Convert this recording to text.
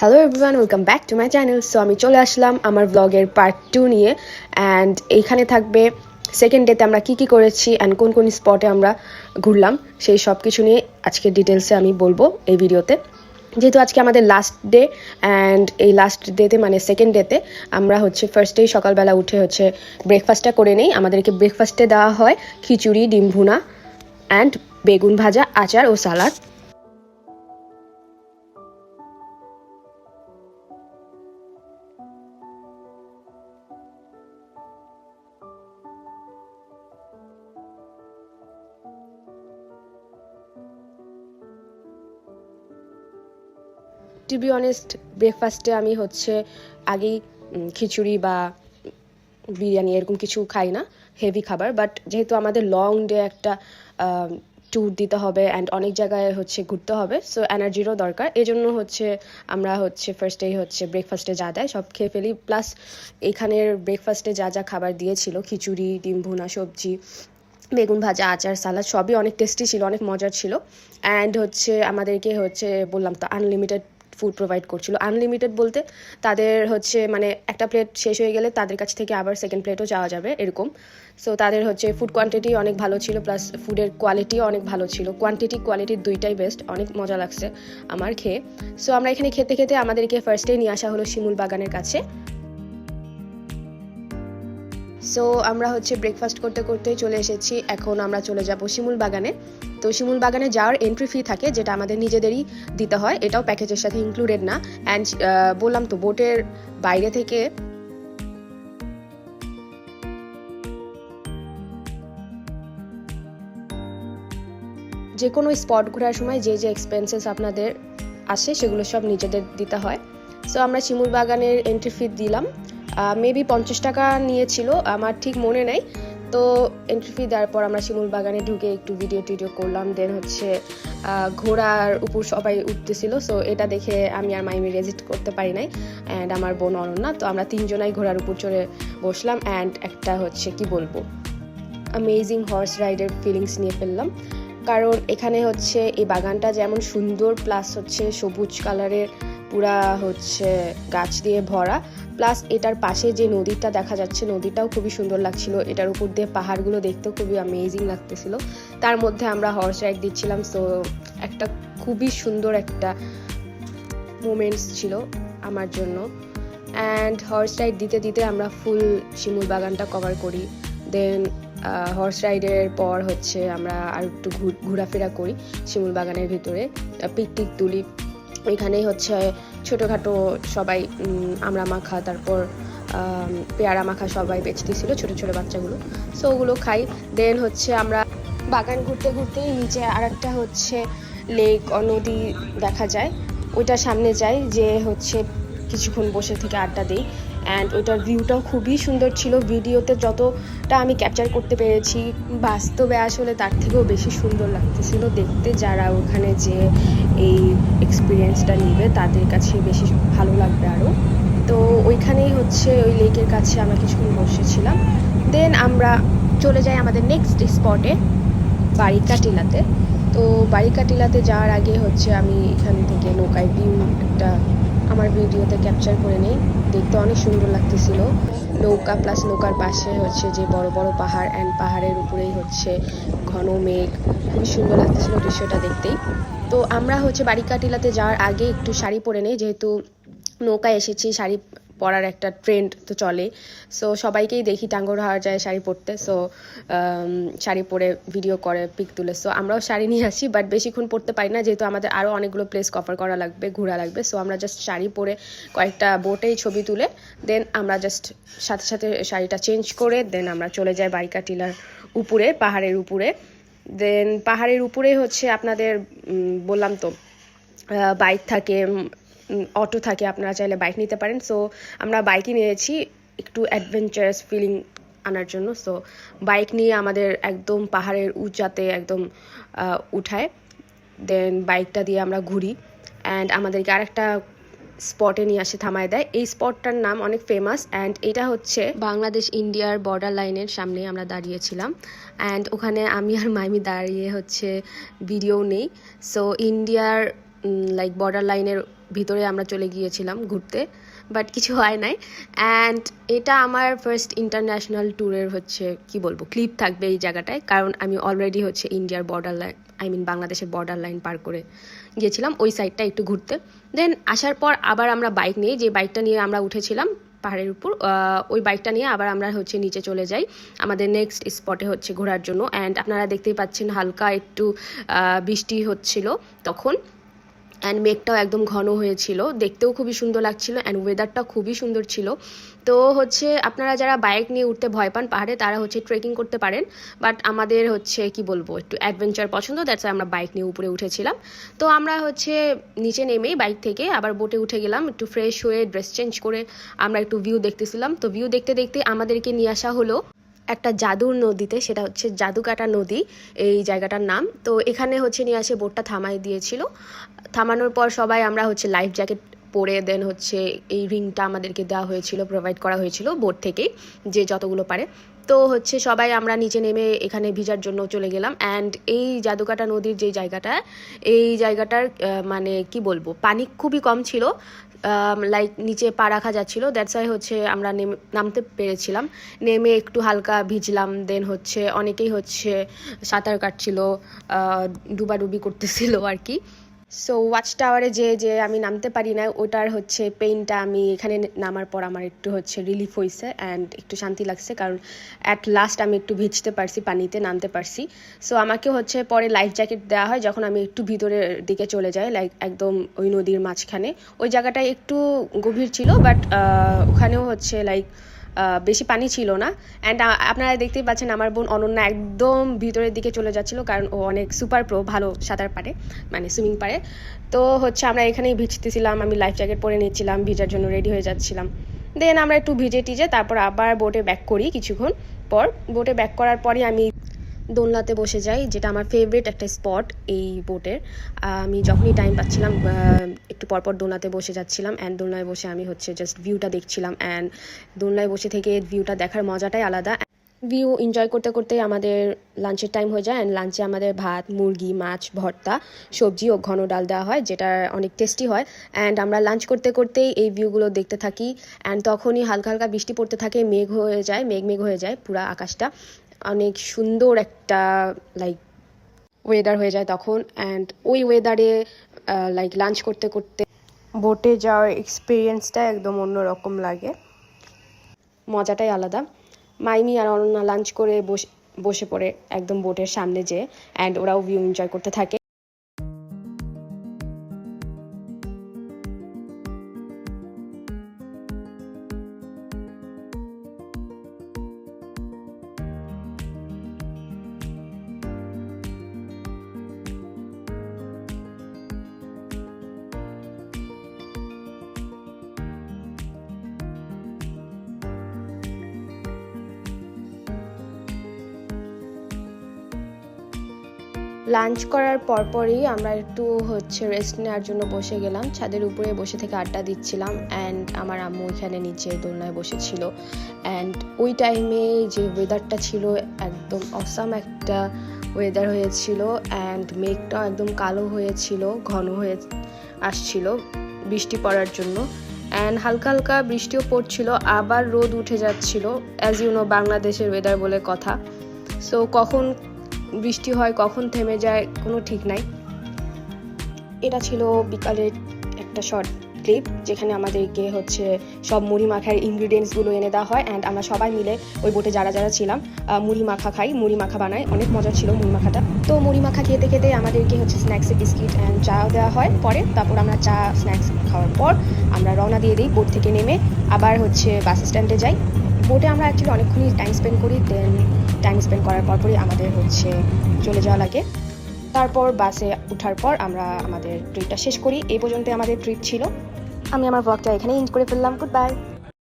Hello everyone welcome back to my channel so আমি চলে আসলাম আমার ব্লগের পার্ট টু নিয়ে অ্যান্ড এইখানে থাকবে সেকেন্ড ডেতে আমরা কি কি করেছি অ্যান্ড কোন কোন স্পটে আমরা ঘুরলাম, সেই সব কিছু নিয়ে আজকে ডিটেলসে আমি বলব এই ভিডিওতে। যেহেতু আজকে আমাদের লাস্ট ডে অ্যান্ড এই লাস্ট ডেতে মানে সেকেন্ড ডেতে আমরা হচ্ছে ফার্স্ট ডে সকালবেলা উঠে হচ্ছে ব্রেকফাস্টটা করে নেই। আমাদেরকে ব্রেকফাস্টে দেওয়া হয় খিচুড়ি, ডিম ভুনা অ্যান্ড বেগুন ভাজা, আচার ও সালাড টু বি অনেস্ট ব্রেকফাস্টে আমি হচ্ছে আগেই খিচুড়ি বা বিরিয়ানি এরকম কিছু খাই না হেভি খাবার বাট যেহেতু আমাদের লং ডে একটা ট্যুর দিতে হবে অ্যান্ড অনেক জায়গায় হচ্ছে ঘুরতে হবে সো এনার্জিরও দরকার। এই জন্য হচ্ছে আমরা হচ্ছে ফার্স্টেই হচ্ছে ব্রেকফাস্টে যা দেয়, সব খেয়ে ফেলি। প্লাস এখানের ব্রেকফাস্টে যা যা খাবার দিয়েছিল, খিচুড়ি, ডিম ভুনা, সবজি, বেগুন ভাজা, আচার, সালাদ, সবই অনেক টেস্টি ছিল, অনেক মজার ছিল। অ্যান্ড হচ্ছে আমাদেরকে হচ্ছে বললাম তো আনলিমিটেড ফুড প্রোভাইড করছিল। আনলিমিটেড বলতে তাদের হচ্ছে মানে একটা প্লেট শেষ হয়ে গেলে তাদের কাছ থেকে আবার সেকেন্ড প্লেটও চাওয়া যাবে এরকম। সো তাদের হচ্ছে ফুড কোয়ান্টিটি অনেক ভালো ছিল প্লাস ফুডের কোয়ালিটিও অনেক ভালো ছিল। কোয়ান্টিটি কোয়ালিটি দুইটাই বেস্ট অনেক মজা লাগছে আমার খেয়ে। সো আমরা এখানে খেতে খেতে আমাদেরকে ফার্স্টেই নিয়ে আসা হলো শিমুল বাগানের কাছে। সো আমরা হচ্ছে ব্রেকফাস্ট করতে করতে চলে এসেছি। এখন আমরা চলে যাব শিমুল বাগানে। তো শিমুল বাগানে যাওয়ার এন্ট্রি ফি থাকে, যেটা আমাদের নিজেদেরই দিতে হয়। এটাও প্যাকেজের সাথে ইনক্লুডেড না। অ্যান্ড বললাম তো বোটের বাইরে থেকে যে কোনো স্পট ঘোরার সময় যে যে এক্সপেন্সেস আপনাদের আসে, সেগুলো সব নিজেদের দিতে হয়। সো আমরা শিমুল বাগানের এন্ট্রি ফি দিলাম। মেবি পঞ্চাশ টাকা নিয়েছিল, আমার ঠিক মনে নেই। তো এন্ট্রি ফি দেওয়ার পর আমরা শিমুল বাগানে ঢুকে একটু ভিডিও টিডিও করলাম। দেন হচ্ছে ঘোড়ার উপর সবাই উঠতেছিল। সো এটা দেখে আমি আর মাইমি রেজিস্ট করতে পারি নাই অ্যান্ড আমার বোন অনন্যা। তো আমরা তিনজনাই ঘোড়ার উপর চড়ে বসলাম অ্যান্ড একটা হচ্ছে, কি বলব অ্যামেজিং হর্স রাইডের ফিলিংস নিয়ে ফেললাম। কারণ এখানে হচ্ছে, এই বাগানটা যেমন সুন্দর প্লাস হচ্ছে সবুজ কালারের পুরা হচ্ছে গাছ দিয়ে ভরা। প্লাস এটার পাশে যে নদীটা দেখা যাচ্ছে, নদীটাও খুবই সুন্দর লাগছিল। এটার উপর দিয়ে পাহাড়গুলো দেখতেও খুবই অ্যামেজিং লাগতেছিল। তার মধ্যে আমরা হর্স রাইড দিচ্ছিলাম সো একটা খুবই সুন্দর একটা মোমেন্টস ছিল আমার জন্য। অ্যান্ড হর্স রাইড দিতে দিতে আমরা ফুল শিমুল বাগানটা কভার করি। দেন হর্স রাইডের পর হচ্ছে আমরা আর একটু ঘোরাফেরা করি শিমুল বাগানের ভিতরে। পিকটিক তুলি। ওইখানেই হচ্ছে ছোটোখাটো সবাই আমরা মাখা, তারপর পেয়ারা মাখা সবাই বেচতেছিল ছোটো ছোটো বাচ্চাগুলো। সো ওগুলো খাই। দেন হচ্ছে আমরা বাগান ঘুরতে ঘুরতে নিচে আর একটা হচ্ছে লেক নদী দেখা যায়। ওইটার সামনে যাই যে হচ্ছে কিছুক্ষণ বসে থেকে আড্ডা দিই। অ্যান্ড ওইটার ভিউটাও খুবই সুন্দর ছিল। ভিডিওতে যতটা আমি ক্যাপচার করতে পেরেছি, বাস্তবে আসলে তার থেকেও বেশি সুন্দর লাগতেছিল দেখতে। যারা ওখানে যে এই এক্সপিরিয়েন্সটা নিবে, তাদের কাছে বেশি ভালো লাগবে আরও তো ওইখানেই হচ্ছে ওই লেকের কাছে আমরা কিছুক্ষণ বসেছিলাম। দেন আমরা চলে যাই আমাদের নেক্সট স্পটে বারিকা টিলাতে তো বারিকা টিলাতে যাওয়ার আগে হচ্ছে আমি এখান থেকে নৌকায় ভিউ একটা আমার ভিডিওতে ক্যাপচার করে নেই। দেখতে অনেক সুন্দর লাগতেছিল। নৌকা প্লাস নৌকার পাশে হচ্ছে যে বড় বড় পাহাড় অ্যান্ড পাহাড়ের উপরেই হচ্ছে ঘন মেঘ। খুবই সুন্দর লাগতেছিল দৃশ্যটা দেখতেই। তো আমরা হচ্ছে বাড়ি টিলাতে যাওয়ার আগে একটু শাড়ি পরে নেই, যেহেতু নৌকায় এসেছি, শাড়ি পরার একটা ট্রেন্ড তো চলে। সো সবাইকেই দেখি টাঙ্গর হাওয়া যায় শাড়ি পরতে। সো শাড়ি পরে ভিডিও করে পিক তুলে। সো আমরাও শাড়ি নিয়ে আসি বাট বেশিক্ষণ পরতে পারি না, যেহেতু আমাদের আরও অনেকগুলো প্লেস কভার করা লাগবে, ঘোরা লাগবে। সো আমরা জাস্ট শাড়ি পরে কয়েকটা বোটেই ছবি তুলে দেন আমরা জাস্ট সাথে সাথে শাড়িটা চেঞ্জ করে দেন আমরা চলে যাই বারিকা টিলার উপরে, পাহাড়ের উপরে। দেন পাহাড়ের উপরে হচ্ছে আপনাদের বললাম তো বাইক থাকে অটো থাকে, আপনারা চাইলে বাইক নিতে পারেন। সো আমরা বাইকই নিয়েছি একটু অ্যাডভেঞ্চারাস ফিলিং আনার জন্য। সো বাইক নিয়ে আমাদের একদম পাহাড়ের উঁচাতে একদম উঠায়। দেন বাইকটা দিয়ে আমরা ঘুরি। অ্যান্ড আমাদেরকে আরেকটা স্পটে নিয়ে আসে, থামায় দেয়। এই স্পটটার নাম অনেক ফেমাস অ্যান্ড এটা হচ্ছে বাংলাদেশ ইন্ডিয়ার বর্ডার লাইনের সামনে আমরা দাঁড়িয়েছিলাম। অ্যান্ড ওখানে আমি আর মাইমি দাঁড়িয়ে হচ্ছে ভিডিও নেই। সো ইন্ডিয়ার লাইক বর্ডার লাইনের ভিতরে আমরা চলে গিয়েছিলাম ঘুরতে বাট কিছু হয় নাই। অ্যান্ড এটা আমার ফার্স্ট ইন্টারন্যাশনাল ট্যুরের হচ্ছে, কি বলব ক্লিপ থাকবে এই জায়গাটায়। কারণ আমি অলরেডি হচ্ছে ইন্ডিয়ার বর্ডার লাইন আই মিন বাংলাদেশের বর্ডার লাইন পার করে গিয়েছিলাম ওই সাইডটা একটু ঘুরতে। দেন আসার পর আবার আমরা বাইক নিয়ে, যে বাইকটা নিয়ে আমরা উঠেছিলাম পাহাড়ের উপর ওই বাইকটা নিয়ে আবার আমরা হচ্ছে নিচে চলে যাই। আমাদের নেক্সট স্পটে হচ্ছে ঘোরার জন্য। অ্যান্ড আপনারা দেখতেই পাচ্ছেন হালকা একটু বৃষ্টি হচ্ছিল তখন। অ্যান্ড মেঘটাও একদম ঘন হয়েছিল। দেখতেও খুবই সুন্দর লাগছিল অ্যান্ড ওয়েদারটা খুবই সুন্দর ছিল। তো হচ্ছে আপনারা যারা বাইক নিয়ে উঠতে ভয় পান পাহাড়ে, তারা হচ্ছে ট্রেকিং করতে পারেন। বাট আমাদের হচ্ছে, কি বলব, একটু অ্যাডভেঞ্চার পছন্দ দ্যাটস আমরা বাইক নিয়ে উপরে উঠেছিলাম। তো আমরা হচ্ছে নিচে নেমেই বাইক থেকে আবার বোটে উঠে গেলাম, একটু ফ্রেশ হয়ে ড্রেস চেঞ্জ করে আমরা একটু ভিউ দেখতেছিলাম। তো ভিউ দেখতে দেখতে আমাদেরকে নিয়ে আসা হলো। একটা জাদুর নদীতে, সেটা হচ্ছে জাদুকাটা নদী, এই জায়গাটার নাম। তো এখানে হচ্ছে নিয়ে আসে বোটটা থামাই দিয়েছিল। থামানোর পর সবাই আমরা হচ্ছে লাইফ জ্যাকেট পরে দেন হচ্ছে এই রিংটা আমাদেরকে দেওয়া হয়েছিল প্রোভাইড করা হয়েছিল বোট থেকেই, যে যতগুলো পারে। তো হচ্ছে সবাই আমরা নিচে নেমে এখানে ভিজার জন্য চলে গেলাম। অ্যান্ড এই জাদুকাটা নদীর যে জায়গাটা, এই জায়গাটার মানে কি বলব, পানি খুবই কম ছিল। লাইক নিচে পা রাখা যাচ্ছিল। দ্যাটস ওয়াই হচ্ছে আমরা নেমে, নামতে পেরেছিলাম। নেমে একটু হালকা ভিজলাম। দেন হচ্ছে অনেকেই হচ্ছে সাঁতার কাটছিল ডুবাডুবি করতেছিল আর কি। সো ওয়াচ টাওয়ারে যে যে আমি নামতে পারি না ওটার হচ্ছে পেইনটা আমি এখানে নামার পর আমার একটু হচ্ছে রিলিফ হয়েছে অ্যান্ড একটু শান্তি লাগছে কারণ অ্যাট লাস্ট আমি একটু ভিজতে পারছি, পানিতে নামতে পারছি। সো আমাকে হচ্ছে পরে লাইফ জ্যাকেট দেওয়া হয় যখন আমি একটু ভিতরের দিকে চলে যাই লাইক একদম ওই নদীর মাঝখানে। ওই জায়গাটায় একটু গভীর ছিল বাট ওখানেও হচ্ছে লাইক বেশি পানি ছিল না। অ্যান্ড আপনারা দেখতেই পাচ্ছেন আমার বোন অনন্যা একদম ভিতরের দিকে চলে যাচ্ছিল, কারণ ও অনেক সুপার প্রো ভালো সাঁতার পারে মানে সুইমিং পারে। তো হচ্ছে আমরা এখানেই ভিজতেছিলাম, আমি লাইফ জ্যাকেট পরে নিচ্ছিলাম, ভিজার জন্য রেডি হয়ে যাচ্ছিলাম। দেন আমরা একটু ভিজে টিজে তারপর আবার বোটে ব্যাক করি কিছুক্ষণ পর। বোটে ব্যাক করার পরই আমি দোলনাতে বসে যাই, যেটা আমার ফেভারিট একটা স্পট এই বোটের আমি যখনই টাইম পাচ্ছিলাম একটু পরপর দোলনাতে বসে যাচ্ছিলাম অ্যান্ড দোলনায় বসে আমি হচ্ছে জাস্ট ভিউটা দেখছিলাম অ্যান্ড দোলনায় বসে থেকে ভিউটা দেখার মজাটাই আলাদা। ভিউ এনজয় করতে করতে আমাদের লাঞ্চের টাইম হয়ে যায় অ্যান্ড লাঞ্চে আমাদের ভাত, মুরগি, মাছ, ভর্তা, সবজি ও ঘন ডাল দেওয়া হয় যেটা অনেক টেস্টি হয়। অ্যান্ড আমরা লাঞ্চ করতে করতেই এই ভিউগুলো দেখতে থাকি অ্যান্ড তখনই হালকা হালকা বৃষ্টি পড়তে থাকে, মেঘ হয়ে যায়, মেঘ মেঘ হয়ে যায়, পুরা আকাশটা। অনেক সুন্দর একটা লাইক ওয়েদার হয়ে যায় তখন অ্যান্ড ওই ওয়েদারে লাইক লাঞ্চ করতে করতে বোটে যাওয়ার এক্সপিরিয়েন্সটা একদম অন্যরকম লাগে। মজাটাই আলাদা। মাইমি আর অনন্যা লাঞ্চ করে বসে বসে পড়ে একদম বোটের সামনে যেয়ে অ্যান্ড ওরাও ভিউ এনজয় করতে থাকে। লাঞ্চ করার পরপরই আমরা একটু হচ্ছে রেস্ট নেওয়ার জন্য বসে গেলাম। ছাদের উপরে বসে থেকে আড্ডা দিচ্ছিলাম অ্যান্ড আমার আম্মু এখানে নিচে দোলনায় বসেছিল। অ্যান্ড ওই টাইমে যে ওয়েদারটা ছিল একদম অসাম একটা ওয়েদার হয়েছিল অ্যান্ড মেঘটাও একদম কালো হয়েছিল, ঘন হয়ে আসছিল বৃষ্টি পড়ার জন্য। অ্যান্ড হালকা হালকা বৃষ্টিও পড়ছিল, আবার রোদ উঠে যাচ্ছিল অ্যাজ ইউ নো বাংলাদেশের ওয়েদার বলে কথা। সো কখন বৃষ্টি হয়, কখন থেমে যায়, কোনো ঠিক নাই। এটা ছিল বিকালের একটা শর্ট ক্লিপ যেখানে আমাদেরকে হচ্ছে সব মুড়ি মাখার ইনগ্রিডিয়েন্টসগুলো এনে দেওয়া হয় অ্যান্ড আমরা সবাই মিলে ওই বোটে যারা যারা ছিলাম মুড়ি মাখা খাই, মুড়ি মাখা বানাই। অনেক মজা ছিল মুড়ি মাখাটা। তো মুড়ি মাখা খেতে খেতে আমাদেরকে হচ্ছে স্ন্যাক্সে বিস্কিট অ্যান্ড চা দেওয়া হয়। পরে তারপর আমরা চা স্ন্যাক্স খাওয়ার পর আমরা রওনা দিয়ে দিই বোট থেকে নেমে। আবার হচ্ছে বাস স্ট্যান্ডে যাই। বোটে আমরা অ্যাকচুয়ালি অনেকক্ষণই টাইম স্পেন্ড করি দেন টাইম স্পেন্ড করার পরপরই আমাদের হচ্ছে চলে যাওয়া লাগে। তারপর বাসে ওঠার পর আমরা আমাদের ট্রিপটা শেষ করি। এই পর্যন্ত আমাদের ট্রিপ ছিল। আমি আমার ব্লগটা এখানে এন্ড করে ফেললাম। Good bye